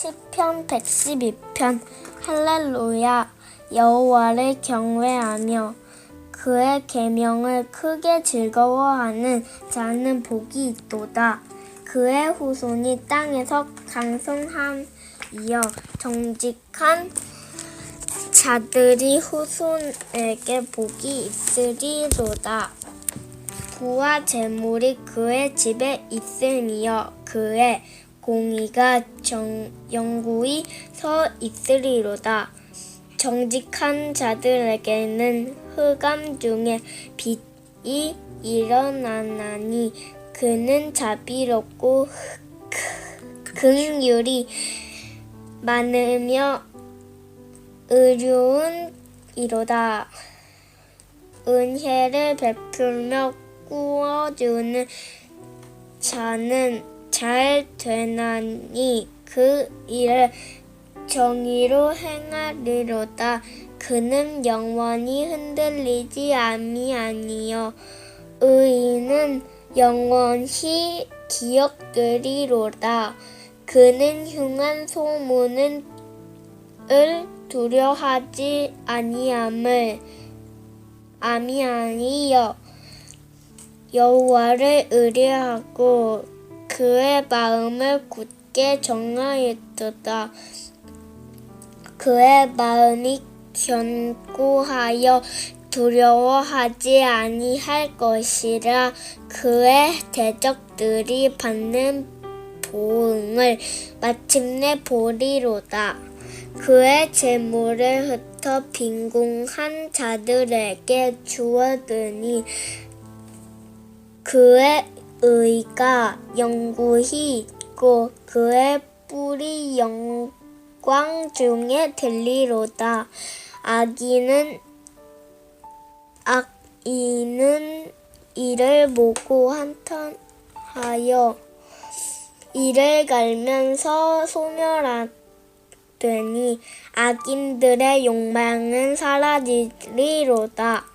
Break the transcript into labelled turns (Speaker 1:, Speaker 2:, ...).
Speaker 1: 시편 112편 할렐루야 여호와를 경외하며 그의 계명을 크게 즐거워하는 자는 복이 있도다. 그의 후손이 땅에서 강성함이여 정직한 자들이 후손에게 복이 있으리로다. 부와 재물이 그의 집에 있으니여 그의 공의가 정, 영구히 서 있으리로다. 정직한 자들에게는 흑암 중에 빛이 일어나나니 그는 자비롭고 긍휼이 많으며 의로운 이로다. 은혜를 베풀며 꾸어주는 자는 잘 되나니 그 일을 정의로 행하리로다. 그는 영원히 흔들리지 아니하니요 의인은 영원히 기억되리로다. 그는 흉한 소문은 을 두려하지 아니함을 아미아니여 여호와를 의뢰하고 그의 마음을 굳게 정하였도다. 그의 마음이 견고하여 두려워하지 아니할 것이라 그의 대적들이 받는 보응을 마침내 보리로다. 그의 재물을 흩어 빈궁한 자들에게 주어드니 그의 의가 영구히 있고 그의 뿔이 영광 중에 들리로다. 악인은 악인은 이를 보고 한탄하여 이를 갈면서 소멸하더니 악인들의 욕망은 사라지리로다.